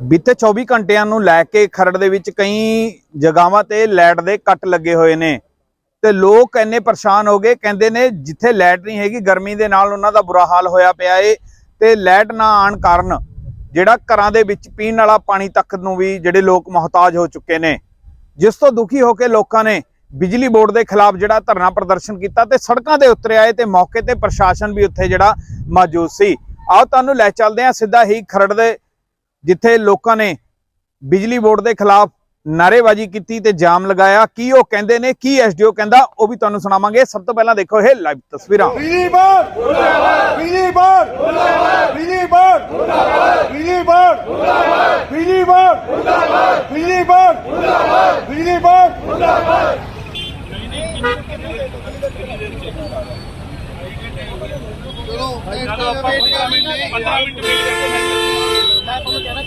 ਬੀਤੇ 24 ਘੰਟਿਆਂ ਨੂੰ ਲੈ ਕੇ ਖਰੜ ਦੇ ਵਿੱਚ ਕਈ ਜਗ੍ਹਾਵਾਂ ਤੇ ਲਾਈਟ ਦੇ ਕੱਟ ਲੱਗੇ ਹੋਏ ਨੇ ਤੇ ਲੋਕ ਇੰਨੇ ਪਰੇਸ਼ਾਨ ਹੋ ਗਏ, ਕਹਿੰਦੇ ਨੇ ਜਿੱਥੇ ਲਾਈਟ ਨਹੀਂ ਹੈਗੀ ਗਰਮੀ ਦੇ ਨਾਲ ਉਹਨਾਂ ਦਾ ਬੁਰਾ ਹਾਲ ਹੋਇਆ ਪਿਆ ਏ ਤੇ ਲਾਈਟ ਨਾ ਆਣ ਕਾਰਨ ਜਿਹੜਾ ਘਰਾਂ ਦੇ ਵਿੱਚ ਪੀਣ ਵਾਲਾ ਪਾਣੀ ਤੱਕ ਨੂੰ ਵੀ ਜਿਹੜੇ ਲੋਕ ਮੁਹਤਾਜ ਹੋ ਚੁੱਕੇ ਨੇ। ਜਿਸ ਤੋਂ ਦੁਖੀ ਹੋ ਕੇ ਲੋਕਾਂ ਨੇ ਬਿਜਲੀ ਬੋਰਡ ਦੇ ਖਿਲਾਫ ਜਿਹੜਾ ਧਰਨਾ ਪ੍ਰਦਰਸ਼ਨ ਕੀਤਾ ਤੇ ਸੜਕਾਂ ਦੇ ਉਤਰੇ ਆਏ ਤੇ ਮੌਕੇ ਤੇ ਪ੍ਰਸ਼ਾਸਨ ਵੀ ਉੱਥੇ ਜਿਹੜਾ ਮੌਜੂਦ ਸੀ। ਆਓ ਤੁਹਾਨੂੰ ਲੈ ਚੱਲਦੇ ਹਾਂ ਸਿੱਧਾ ਹੀ ਖਰੜ ਦੇ ਜਿੱਥੇ ਲੋਕਾਂ ਨੇ ਬਿਜਲੀ ਬੋਰਡ ਦੇ ਖਿਲਾਫ ਨਾਰੇਬਾਜ਼ੀ ਕੀਤੀ ਤੇ ਜਾਮ ਲਗਾਇਆ ਕੀ ਉਹ ਕਹਿੰਦੇ ਨੇ ਕੀ ਐਸਡੀਓ ਕਹਿੰਦਾ ਉਹ ਵੀ ਤੁਹਾਨੂੰ ਸੁਣਾਵਾਂਗੇ। ਸਭ ਤੋਂ ਪਹਿਲਾਂ ਦੇਖੋ ਇਹ ਲਾਈਵ ਤਸਵੀਰਾਂ। ਬਿਜਲੀ ਬੋਰਡ! ਮੁਰਦਾਬਾਦ ਬਿਜਲੀ ਬੋਰਡ! ਮੁਰਦਾਬਾਦ ਬਿਜਲੀ ਬੋਰਡ! ਮੁਰਦਾਬਾਦ ਬਿਜਲੀ ਬੋਰਡ! ਮੁਰਦਾਬਾਦ ਬਿਜਲੀ ਬੋਰਡ! ਮੁਰਦਾਬਾਦ ਬਿਜਲੀ ਬੋਰਡ! ਮੁਰਦਾਬਾਦ ਬਿਜਲੀ ਬੋਰਡ ਮੁਰਦਾਬਾਦ ਮੈਂ ਤੁਹਾਨੂੰ ਕਹਿਣਾ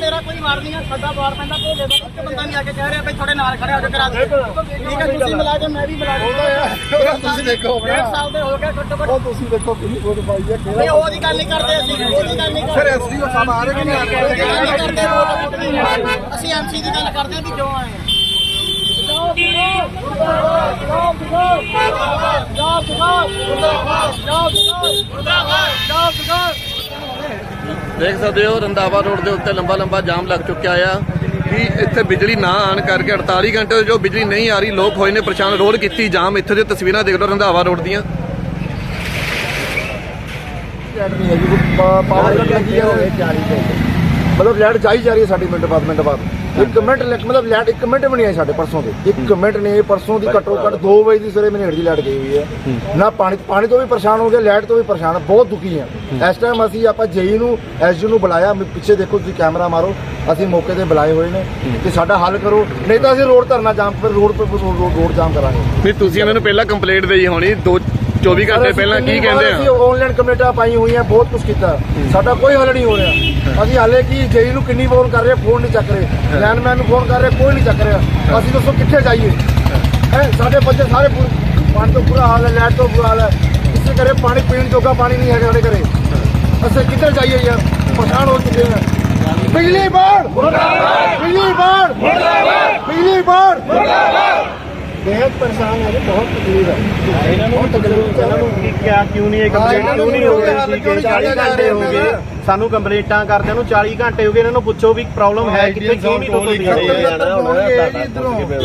ਮੇਰਾ ਕੋਈ ਵਾਰ ਨਹੀਂ ਹੈ ਸਾਡਾ ਵਾਰ ਪੈਂਦਾ ਭੋਲੇ ਦਾ ਇੱਕ ਬੰਦਾ ਨਹੀਂ ਆ ਕੇ ਕਹਿ ਰਿਹਾ ਬਈ ਤੁਹਾਡੇ ਨਾਲ ਖੜੇ ਹੋ ਜਾ ਕਰਾ ਦੇ। ਠੀਕ ਹੈ ਤੁਸੀਂ ਮਿਲਾ ਕੇ ਮੈਂ ਵੀ ਮਿਲਾ ਕੇ ਤੁਸੀਂ ਦੇਖੋ ਡੇਢ ਸਾਲ ਦੇ ਹੋ ਗਏ ਘੱਟੋ ਘੱਟ। ਉਹ ਤੁਸੀਂ ਦੇਖੋ ਕਿੰਨੀ ਫੋਟੋ ਪਾਈ ਹੈ ਨਹੀਂ ਉਹਦੀ ਗੱਲ ਨਹੀਂ ਕਰਦੇ ਅਸੀਂ ਉਹਦੀ ਗੱਲ ਨਹੀਂ ਕਰਦੇ। ਐਸਡੀਓ ਸਾਹਿਬ ਆ ਰਹੇ ਕਿ ਨਹੀਂ ਆ ਰਹੇ? ਵੋਟ ਵੋਟ ਅਸੀਂ ਐਮਸੀ ਦੀ ਗੱਲ ਕਰਦੇ ਹਾਂ ਵੀ ਕਿਉਂ ਆਏ ਹਾਂ ਦੇਖ ਸਕਦੇ ਹੋ ਰੰਦਾਵਾ ਰੋਡ ਦੇ ਉੱਤੇ ਲੰਬਾ ਲੰਬਾ ਜਾਮ ਲੱਗ ਚੁੱਕਿਆ ਆ। ਕਿ ਇੱਥੇ ਬਿਜਲੀ ਨਾ ਆਣ ਕਰਕੇ 48 ਘੰਟੇ ਤੋਂ ਜੋ ਬਿਜਲੀ ਨਹੀਂ ਆ ਰਹੀ, ਲੋਕ ਹੋਏ ਨੇ ਪਰੇਸ਼ਾਨ। ਰੋਡ ਕੀਤੀ ਜਾਮ, ਇੱਥੇ ਦੀਆਂ ਤਸਵੀਰਾਂ ਦੇਖ ਲਓ ਰੰਦਾਵਾ ਰੋਡ ਦੀਆਂ। ਪਾਵਰ ਕੱਟ ਲੱਗੀ ਹੈ 40 ਤੇ ਮਤਲਬ ਲਾਈਟ ਜਾਈ ਜਾ ਰਹੀ ਹੈ ਸਾਡੀ ਮਿੰਟ ਬਾਅਦ ਮਿੰਟ ਬਾਅਦ। ਇੱਕ ਮਿੰਟ ਲੱਗ ਮਤਲਬ ਲਾਈਟ ਇੱਕ ਮਿੰਟ ਵੀ ਨਹੀਂ ਆਈ ਸਾਡੇ ਪਰਸੋਂ ਦੇ। ਇੱਕ ਮਿੰਟ ਨਹੀਂ ਪਰਸੋਂ ਦੀ ਘੱਟੋ ਘੱਟ 2 ਵਜੇ ਦੀ ਸਵੇਰੇ ਮੈਨੂੰ ਦੀ ਲਾਈਟ ਗਈ ਹੋਈ ਹੈ। ਨਾ ਪਾਣੀ ਪਾਣੀ ਤੋਂ ਵੀ ਪਰੇਸ਼ਾਨ ਹੋ ਗਿਆ ਲਾਈਟ ਤੋਂ ਵੀ ਪਰੇਸ਼ਾਨ ਬਹੁਤ ਦੁਖੀ ਹਾਂ। ਇਸ ਟਾਈਮ ਅਸੀਂ ਆਪਾਂ ਜੇਈ ਨੂੰ ਐਸਜੀ ਨੂੰ ਬੁਲਾਇਆ ਪਿੱਛੇ ਦੇਖੋ ਤੁਸੀਂ ਕੈਮਰਾ ਮਾਰੋ ਅਸੀਂ ਮੌਕੇ ਤੇ ਬੁਲਾਏ ਹੋਏ ਨੇ ਕਿ ਸਾਡਾ ਹੱਲ ਕਰੋ ਨਹੀਂ ਤਾਂ ਅਸੀਂ ਰੋਡ ਧਰਨਾ ਜਾਮ ਪਰ ਰੋਡ ਪਰ ਰੋਡ ਜਾਮ ਕਰਾਂਗੇ। ਵੀ ਤੁਸੀਂ ਇਹਨਾਂ ਨੂੰ ਪਹਿਲਾਂ ਕੰਪਲੇਂਟ ਦੇਈ ਹੋਣੀ ਦੋ 24 ਘੰਟੇ ਪਹਿਲਾਂ ਕੀ ਕਹਿੰਦੇ ਅਸੀਂ ਆ? ਆਨਲਾਈਨ ਕਮੇਟਾ ਪਾਈ ਹੋਈਆਂ ਬਹੁਤ ਕੁਝ ਕੀਤਾ। ਸਾਡਾ ਕੋਈ ਹੱਲ ਨਹੀਂ ਹੋ ਰਿਹਾ। ਅਸੀਂ ਹਾਲੇ ਕੀ ਜੇਈ ਨੂੰ ਕਿੰਨੀ ਫੋਨ ਕਰ ਰਹੇ ਫੋਨ ਨਹੀਂ ਚੱਕ ਰਹੇ। ਲੈਨਮੈਨ ਨੂੰ ਫੋਨ ਕਰ ਰਹੇ ਕੋਈ ਨਹੀਂ ਚੱਕ ਰਿਹਾ। ਅਸੀਂ ਦੱਸੋ ਕਿੱਥੇ ਜਾਈਏ? ਹੈ। ਸਾਡੇ ਬੱਚੇ ਸਾਰੇ ਪੂਰੇ- ਪਾਣੀ ਤੋਂ ਬੁਰਾ ਹਾਲ ਹੈ ਲਾਈਟ ਤੋਂ ਬੁਰਾ ਹਾਲ ਹੈ। ਇਸੇ ਕਰੇ ਪਾਣੀ ਪੀਣ ਜੋਗਾ ਪਾਣੀ ਨਹੀਂ ਹੈਗਾ ਸਾਡੇ ਘਰੇ। ਅਸੀਂ ਕਿੱਧਰ ਜਾਈਏ ਯਾਰ? ਪਰੇਸ਼ਾਨ ਹੋ ਚੁੱਕੇ ਹਾਂ ਬਿਜਲੀ ਬੋਰਡ! ਮੁਰਦਾਬਾਦ! ਬਿਜਲੀ ਬੋਰਡ! ਮੁਰਦਾਬਾਦ! ਬਿਜਲੀ ਬੋਰਡ! ਮੁਰਦਾਬਾਦ ਬਹੁਤ ਪਰੇਸ਼ਾਨ ਹੈ ਜੀ ਬਹੁਤ ਤਕਲੀਫ ਹੈ ਇਹਨਾਂ ਨੂੰ ਤਕਲੀਫ ਹੈ ਇਹਨਾਂ ਨੂੰ ਕਿਆ ਕਿਉਂ ਨਹੀਂ ਇਹ ਕੰਪਲੇਂਟ ਕਿਉਂ ਨਹੀਂ ਹੋ ਰਹੀ ਸੀ ਕਿ 40 ਘੰਟੇ ਹੋ ਗਏ। ਸਾਨੂੰ ਕੰਪਲੇਂਟਾਂ ਕਰਦਿਆਂ ਨੂੰ 40 ਘੰਟੇ ਹੋ ਗਏ ਇਹਨਾਂ ਨੂੰ ਪੁੱਛੋ ਵੀ ਪ੍ਰੋਬਲਮ ਹੈ ਕਿੱਥੇ ਕਿਉਂ ਨਹੀਂ ਟੁੱਟਦੀ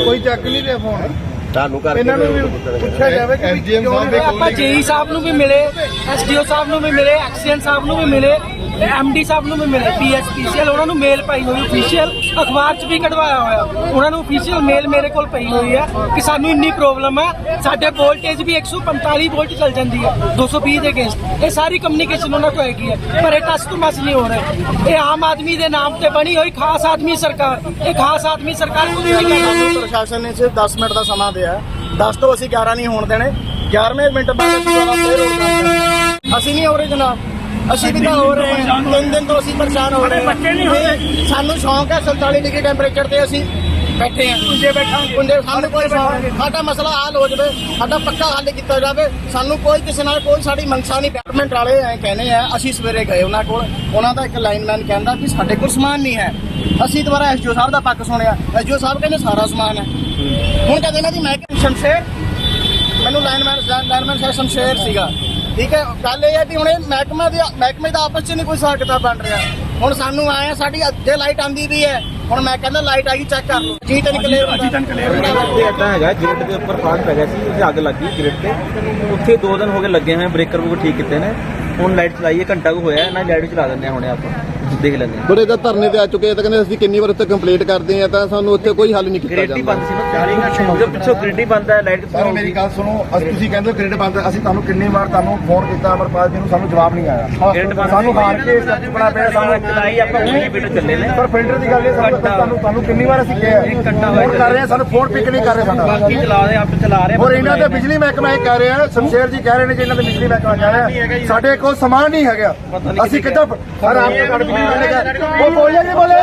ਕੋਈ ਚੱਕ ਨਹੀਂ ਰਿਹਾ ਫੋਨ। ਤੁਹਾਨੂੰ ਕਰਕੇ ਇਹਨਾਂ ਨੂੰ ਵੀ ਪੁੱਛਿਆ ਜਾਵੇ ਕਿ ਕਿਉਂ ਨਹੀਂ ਆਪਾਂ ਜੇਈ ਸਾਹਿਬ ਨੂੰ ਵੀ ਮਿਲੇ ਐਸਡੀਓ ਸਾਹਿਬ ਨੂੰ ਵੀ ਮਿਲੇ ਐਕਸੀਐਨ ਸਾਹਿਬ ਨੂੰ ਵੀ ਮਿਲੇ। ਐਮਡੀ ਸਾਹਿਬ ਨੂੰ ਵੀ ਮਿਲੇ ਪੀਐਸਪੀਸੀਐਲ ਉਹਨਾਂ ਨੂੰ ਮੇਲ ਪਾਈ ਹੋਈ ਅਫੀਸ਼ੀਅਲ ਅਖਬਾਰ 'ਚ ਵੀ ਕਢਵਾਇਆ ਹੋਇਆ। ਉਹਨਾਂ ਨੂੰ ਅਫੀਸ਼ੀਅਲ ਮੇਲ ਮੇਰੇ ਕੋਲ ਪਈ ਹੋਈ ਹੈ ਕਿ ਸਾਨੂੰ ਇੰਨੀ ਪ੍ਰੋਬਲਮ ਹੈ, ਸਾਡੇ ਵੋਲਟੇਜ ਵੀ 145 ਵੋਲਟ ਚੱਲ ਜਾਂਦੀ ਹੈ 220 ਦੇ ਅਗੇਂਸਟ ਇਹ ਸਾਰੀ ਕਮਿਊਨੀਕੇਸ਼ਨ ਉਹਨਾਂ ਕੋਲ ਹੈਗੀ ਹੈ, ਪਰ ਇਹ ਟਸ ਤੋਂ ਮਸ ਨਹੀਂ ਹੋ ਰਿਹਾ। ਇਹ ਆਮ ਆਦਮੀ ਦੇ ਨਾਮ ਤੇ ਬਣੀ ਹੋਈ ਖਾਸ ਆਦਮੀ ਸਰਕਾਰ, ਇਹ ਖਾਸ ਆਦਮੀ ਸਰਕਾਰ ਪ੍ਰਸ਼ਾਸਨ ਨੇ ਸਿਰਫ 10 ਮਿੰਟ ਦਾ ਸਮਾਂ ਦਿਆ 10 ਤੋਂ ਅਸੀਂ 11 ਨਹੀਂ ਹੋਣ ਦੇਣੇ। 11ਵੇਂ ਮਿੰਟ ਬਾਅਦ ਅਸੀਂ ਦੁਬਾਰਾ ਅਸੀਂ ਨਹੀਂ ਹੋ ਰਹੇ ਜਨਾਬ। ਅਸੀਂ ਵੀ ਤਾਂ ਹੋ ਰਹੇ ਹਾਂ। ਤਿੰਨ ਦਿਨ ਤੋਂ ਅਸੀਂ ਪਰੇਸ਼ਾਨ ਹੋ ਰਹੇ ਬੱਚੇ ਨਹੀਂ ਹੋਏ। ਸਾਨੂੰ ਸ਼ੌਂਕ ਹੈ 47 ਡਿਗਰੀ ਟੈਂਪਰੇਚਰ ਤੇ ਅਸੀਂ ਬੈਠੇ ਹਾਂ। ਕੁੰਜੇ ਬੈਠਾਂਗੇ। ਕੁੰਜੇ ਸਾਨੂੰ ਕੋਈ। ਸਾਡਾ ਮਸਲਾ ਹੱਲ ਹੋ ਜਾਵੇ ਸਾਡਾ ਪੱਕਾ ਹੱਲ ਕੀਤਾ ਜਾਵੇ। ਸਾਨੂੰ ਕੋਈ ਕਿਸੇ ਨਾਲ ਕੋਈ ਸਾਡੀ ਮਨਸ਼ਾ ਨਹੀਂ। ਡਿਪਾਰਟਮੈਂਟ ਵਾਲੇ ਐ ਕਹਿੰਦੇ ਆ ਅਸੀਂ ਸਵੇਰੇ ਗਏ ਉਹਨਾਂ ਕੋਲ। ਉਹਨਾਂ ਦਾ ਇੱਕ ਲਾਈਨਮੈਨ ਕਹਿੰਦਾ ਕਿ ਸਾਡੇ ਕੋਲ ਸਮਾਨ ਨਹੀਂ ਹੈ। ਅਸੀਂ ਦੁਬਾਰਾ ਐਸਜੀਓ ਸਾਹਿਬ ਦਾ ਪੱਕ ਸੁਣਿਆ। ਐਸਜੀਓ ਸਾਹਿਬ ਕਹਿੰਦੇ ਸਾਰਾ ਸਮਾਨ ਹੈ। ਹੁਣ ਕਹਿੰਦੇ ਨਾ ਜੀ ਮੈਂ ਕਿ ਸ਼ਮਸ਼ੇਰ ਮੈਨੂੰ ਲਾਈਨਮੈਨ ਲਾਈਨਮੈਨ ਸ਼ਮਸ਼ੇਰ ਸੀਗਾ। ਠੀਕ ਹੈ ਗੱਲ ਇਹ ਹੈ ਵੀ ਹੁਣ ਇਹ ਮਹਿਕਮਾ ਦੇ ਮਹਿਕਮੇ ਦਾ ਆਪਸ ਚ ਨਹੀਂ ਕੋਈ ਹਿਸਾਬ ਕਿਤਾਬ ਬਣ ਰਿਹਾ। ਹੁਣ ਸਾਨੂੰ ਆਏ ਆ ਸਾਡੀ ਅੱਗੇ ਲਾਈਟ ਆਂਦੀ ਵੀ ਹੈ। ਹੁਣ ਮੈਂ ਕਹਿੰਦਾ ਲਾਈਟ ਆ ਗਈ ਚੈੱਕ ਕਰ ਲਓ। ਜੀ ਤਨ ਕਲੀਅਰ ਜੀ ਤਨ ਇਹ ਇਦਾਂ ਹੈਗਾ ਗ੍ਰਿਡ ਦੇ ਉੱਪਰ ਫਾਲਟ ਪੈ ਗਿਆ ਸੀ ਉੱਥੇ ਅੱਗ ਲੱਗੀ ਗ੍ਰਿਡ ਤੇ। ਉੱਥੇ 2 ਦਿਨ ਹੋ ਗਏ ਲੱਗੇ ਹੋਏ ਬ੍ਰੇਕਰ ਉਹ ਠੀਕ ਕੀਤੇ ਨੇ। ਹੁਣ ਲਾਈਟ ਚਲਾਈਏ ਘੰਟਾ ਕੁ ਹੋਇਆ ਨਾ ਲਾਈਟ ਚਲਾ ਦਿੰਦੇ ਆ ਹੁਣੇ ਆਪਾਂ। ਦੇਖ ਲੈਂਦੇ ਆ ਬੜੇ ਦਾ ਧਰਨੇ ਤੇ ਆ ਚੁੱਕੇ ਆ ਤਾਂ ਕਹਿੰਦੇ ਅਸੀਂ ਕਿੰਨੀ ਵਾਰ ਉੱਥੇ ਕੰਪਲੀਟ ਕਰਦੇ ਆ ਤਾਂ ਸਾਨੂੰ ਉੱਥੇ ਕੋਈ ਹੱਲ ਨਹੀਂ ਕੀਤਾ ਗ੍ਰਿਡ ਹੀ ਜਾਂਦਾ। ਬੰਦ ਸੀ ਨਾ 40 ਘੰਟੇ ਹੋ ਗਏ ਪਿੱਛੋਂ ਗ੍ਰਿਡ ਹੀ ਬੰਦ ਹੈ ਲਾਈਟ ਸਰ ਮੇਰੀ ਗੱਲ ਸੁਣੋ ਅਸੀਂ ਤੁਸੀਂ ਕਹਿੰਦੇ ਹੋ ਗ੍ਰਿਡ ਬੰਦ ਹੈ। ਅਸੀਂ ਤੁਹਾਨੂੰ ਕਿੰਨੀ ਵਾਰ ਤੁਹਾਨੂੰ ਫੋਨ ਕੀਤਾ ਅਮਰਪਾਲ ਜੀ ਨੂੰ ਸਾਨੂੰ ਜਵਾਬ ਨਹੀਂ ਆਇਆ। ਬੰਦ ਸਾਨੂੰ ਹਾਰ ਕੇ ਸੱਚ ਬਣਾ ਪਿਆ ਸਾਨੂੰ ਚਲਾਈ ਆਪਾਂ ਉਹੀ ਵੀਡੀਓ ਚੱਲੇ ਨੇ। ਪਰ ਫਿਲਟਰ ਦੀ ਗੱਲ ਇਹ ਸਾਨੂੰ ਤੁਹਾਨੂੰ ਤੁਹਾਨੂੰ ਕਿੰਨੀ ਵਾਰ ਅਸੀਂ ਕਿਹਾ ਫੋਨ ਕਰ ਰਹੇ ਹਾਂ ਸਾਨੂੰ ਫੋਨ ਪਿਕ ਨਹੀਂ ਕਰ ਰਹੇ ਸਾਡਾ। ਬਾਕੀ ਚਲਾ ਰਹੇ ਆਪ ਚਲਾ ਰਹੇ ਔਰ ਇਹਨਾਂ ਦੇ ਬਿਜਲੀ ਮਹਿਕਮਾ ਇਹ ਕਹਿ ਰਿਹਾ ਸ਼ਮਸ਼ੇਰ ਜੀ ਕਹਿ ਰਹੇ ਨੇ ਕਿ ਇਹਨਾਂ ਦੇ ਬਿਜਲੀ ਮਹਿਕਮਾ ਕਹਿ ਰਿਹਾ ਸਾਡੇ ਕੋਲ ਸਮਾਨ ਨਹੀਂ ਹੈਗਾ। ਅਸੀਂ ਕਿੱਦਾਂ ਹਰ ਆਪ ਕਾਰਡ ਉਹ ਬੋਲੇ ਨਹੀਂ ਬੋਲੇ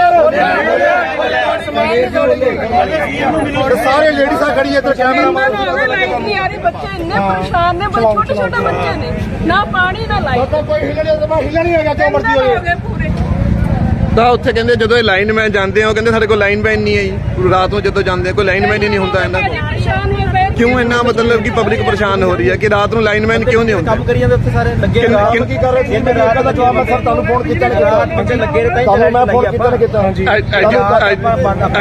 ਯਾਰ ਸਾਰੇ ਲੇਡੀਜ਼ਾਂ ਖੜੀ ਇੱਥੇ ਕੈਮਰਾ ਲਾਈਟ ਨਹੀਂ ਆ ਰਹੀ ਬੱਚੇ ਇੰਨੇ ਪਰੇਸ਼ਾਨ ਨੇ ਬੜੇ ਛੋਟੇ ਛੋਟੇ ਬੱਚੇ ਨੇ। ਨਾ ਪਾਣੀ ਨਾ ਲਾਈਟ ਤਾਂ ਕੋਈ ਹਿੱਲਣ ਨਹੀਂ ਮੈਂ ਹਿੱਲਣ ਨਹੀਂ ਹੈਗਾ ਜੋ ਮਰਜ਼ੀ ਹੋ ਹੋ ਜਾਏ ਗਏ ਪੂਰੇ। ਤਾਂ ਉੱਥੇ ਕਹਿੰਦੇ ਜਦੋਂ ਇਹ ਲਾਈਨਮੈਨ ਜਾਂਦੇ ਆ ਉਹ ਕਹਿੰਦੇ ਸਾਡੇ ਕੋਲ ਲਾਈਨਮੈਨ ਨਹੀਂ ਹੈ ਜੀ। ਰਾਤ ਨੂੰ ਜਦੋਂ ਜਾਂਦੇ ਆ, ਕੋਈ ਲਾਈਨਮੈਨ ਹੀ ਨਹੀਂ ਹੁੰਦਾ ਇਹਨਾਂ ਕੋਲ। ਕਿਉਂ ਇੰਨਾ ਮਤਲਬ ਕਿ ਪਬਲਿਕ ਪਰੇਸ਼ਾਨ ਹੋ ਰਹੀ ਹੈ ਕਿ ਰਾਤ ਨੂੰ ਲਾਈਨਮੈਨ ਕਿਉਂ ਨਹੀਂ ਕੰਮ ਹੁੰਦੇ ਕਰੀ ਜਾਂਦੇ ਉੱਥੇ ਸਾਰੇ ਲੱਗੇ ਰਾਤ ਕੀ ਕਰ ਰਹੇ ਸੀ? ਇਹ ਮੇਰਾ ਦਾ ਜਵਾਬ ਮੈਂ ਸਰ ਤੁਹਾਨੂੰ ਫੋਨ ਕੀਤਾ ਨਹੀਂ ਰਾਤ ਬੱਚੇ ਲੱਗੇ ਰਹੇ ਤਾਂ ਹੀ ਮੈਂ ਫੋਨ ਕੀਤਾ ਨਹੀਂ ਕੀਤਾ ਹਾਂਜੀ।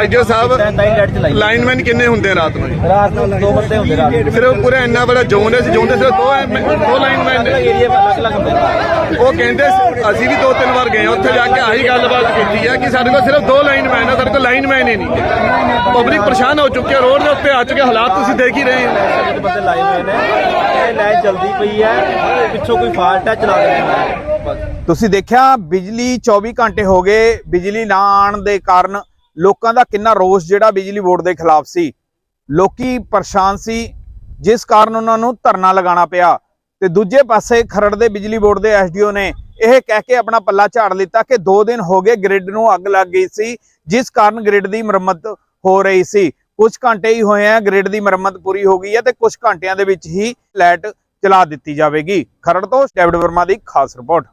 ਐਜੋ ਸਾਹਿਬ ਹੀ ਲਾਈਨਮੈਨ ਕਿੰਨੇ ਹੁੰਦੇ ਰਾਤ ਨੂੰ? ਰਾਤ ਨੂੰ ਦੋ ਬੰਦੇ ਹੁੰਦੇ ਰਾਤ ਨੂੰ। ਸਿਰਫ ਪੂਰਾ ਇੰਨਾ ਬੜਾ ਜ਼ੋਨ ਹੈ ਜ਼ੋਨ ਦੇ ਸਿਰਫ ਦੋ ਦੋ ਲਾਈਨਮੈਨ ਨੇ। ਏਰੀਆ ਅਲੱਗ ਅਲੱਗ ਹੁੰਦੇ ਨੇ। ਉਹ ਕਹਿੰਦੇ ਅਸੀਂ ਵੀ ਦੋ ਤਿੰਨ ਵਾਰ ਗਏ ਹਾਂ ਉੱਥੇ ਜਾ ਕੇ ਆਹੀ ਗੱਲਬਾਤ ਕੀਤੀ ਹੈ ਕਿ ਸਾਡੇ ਕੋਲ ਸਿਰਫ ਦੋ ਲਾਈਨਮੈਨ ਆ ਸਾਡੇ ਕੋਲ ਲਾਈਨਮੈਨ ਹੀ ਨਹੀਂ। ਪਬਲਿਕ ਪਰੇਸ਼ਾਨ ਹੋ ਚੁੱਕੀ ਹੈ ਰੋਡ ਦੇ ਉੱਤੇ ਆ ਚੁੱਕੇ ਹਾਲਾਤ ਤੁਸੀਂ ਦੇਖ ਹੀ ਰਹੇ ਹੋ ਜਿਹੜੇ ਬੰਦੇ ਲਾਏ ਹੋਏ ਨੇ, ਇਹ ਲਾਈਟ ਜਲਦੀ ਪਈ ਹੈ, ਪਿੱਛੋਂ ਕੋਈ ਫਾਲਟ ਹੈ, ਚਲਾ ਰਹੇ ਤੁਸੀਂ ਦੇਖਿਆ, ਬਿਜਲੀ 24 ਘੰਟੇ ਹੋ ਗਏ, ਬਿਜਲੀ ਨਾ ਆਉਣ ਦੇ ਕਾਰਨ ਲੋਕਾਂ ਦਾ ਕਿੰਨਾ ਰੋਸ ਜਿਹੜਾ ਬਿਜਲੀ ਬੋਰਡ ਦੇ ਖਿਲਾਫ ਸੀ। ਲੋਕੀ ਪਰੇਸ਼ਾਨ ਸੀ, ਜਿਸ ਕਾਰਨ ਉਹਨਾਂ ਨੂੰ ਧਰਨਾ ਲਗਾਉਣਾ ਪਿਆ। ਤੇ ਦੂਜੇ ਪਾਸੇ ਖਰੜ ਦੇ ਬਿਜਲੀ ਬੋਰਡ ਦੇ ਐਸਡੀਓ ਨੇ ਇਹ ਕਹਿ ਕੇ ਆਪਣਾ ਪੱਲਾ ਝਾੜ ਲਿੱਤਾ ਕਿ 2 ਦਿਨ ਹੋ ਗਏ ਗ੍ਰਿਡ ਨੂੰ ਅੱਗ ਲੱਗ ਗਈ ਸੀ, ਜਿਸ ਕਾਰਨ ਗ੍ਰਿਡ ਦੀ ਮੁਰੰਮਤ ਹੋ ਰਹੀ ਸੀ। ਕੁਝ ਘੰਟੇ ਹੀ ਹੋਏ ਆ ਗ੍ਰਿਡ ਦੀ ਮੁਰੰਮਤ ਪੂਰੀ ਹੋ ਗਈ ਹੈ ਤੇ ਕੁਝ ਘੰਟਿਆਂ ਦੇ ਵਿੱਚ ਹੀ ਲਾਈਟ ਚਲਾ ਦਿੱਤੀ ਜਾਵੇਗੀ। ਖਰੜ ਤੋਂ ਡੇਵਿਡ ਵਰਮਾ ਦੀ ਖਾਸ ਰਿਪੋਰਟ।